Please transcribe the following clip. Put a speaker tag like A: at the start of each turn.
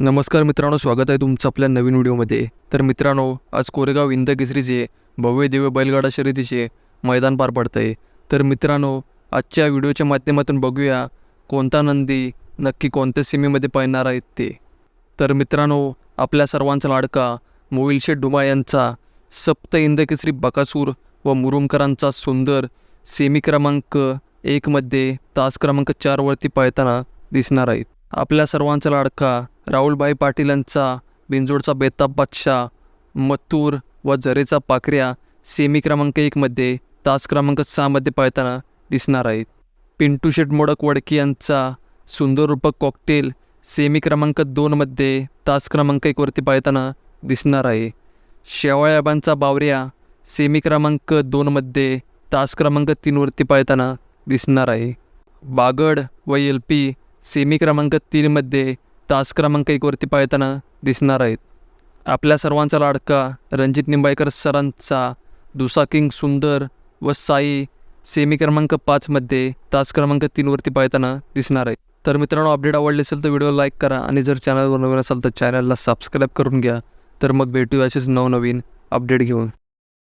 A: नमस्कार मित्रांनो स्वागत आहे तुमचं आपल्या नवीन व्हिडिओमध्ये. तर मित्रांनो आज कोरेगाव इंद केसरीचे भव्य दिव्य बैलगाडा शर्यतीचे मैदान पार पडतं आहे तर मित्रांनो आजच्या व्हिडिओच्या माध्यमातून बघूया कोणता नंदी नक्की कोणत्या सीमेमध्ये पळणार आहेत ते. तर मित्रांनो आपल्या सर्वांचा लाडका मोविलशे डुमा यांचा सप्त इंद केसरी बकासूर व मुरुमकरांचा सुंदर सेमी क्रमांक एकमध्ये तास क्रमांक चारवरती पळताना दिसणार आहेत. आपल्या सर्वांचा लाडका राहुलभाई पाटीलांचा बिंजोडचा बेताब बादशाह मथूर व झरेचा पाकऱ्या सेमी क्रमांक एकमध्ये तास क्रमांक सहामध्ये पळताना दिसणार आहेत. पिंटू शेट मोडक वडकी यांचा सुंदर रूपक कॉकटेल सेमी क्रमांक दोनमध्ये तास क्रमांक एकवरती पळताना दिसणार आहे. शेवाळ्याबांचा बावऱ्या सेमी क्रमांक दोनमध्ये तास क्रमांक तीनवरती पळताना दिसणार आहे. बागड व एल पी सेमी क्रमांक तीनमध्ये तास क्रमांक एकवरती पाळताना दिसणार आहेत. आपल्या सर्वांचा लाडका रणजित निंबाळकर सरांचा दुसा किंग सुंदर व साई सेमी क्रमांक पाचमध्ये तास क्रमांक तीनवरती पाळताना दिसणार आहेत. तर मित्रांनो अपडेट आवडले असेल तर व्हिडिओ लाईक करा आणि जर चॅनलवर नवीन असाल तर चॅनलला सबस्क्राईब करून घ्या. तर मग भेटू असेच नवनवीन अपडेट घेऊन.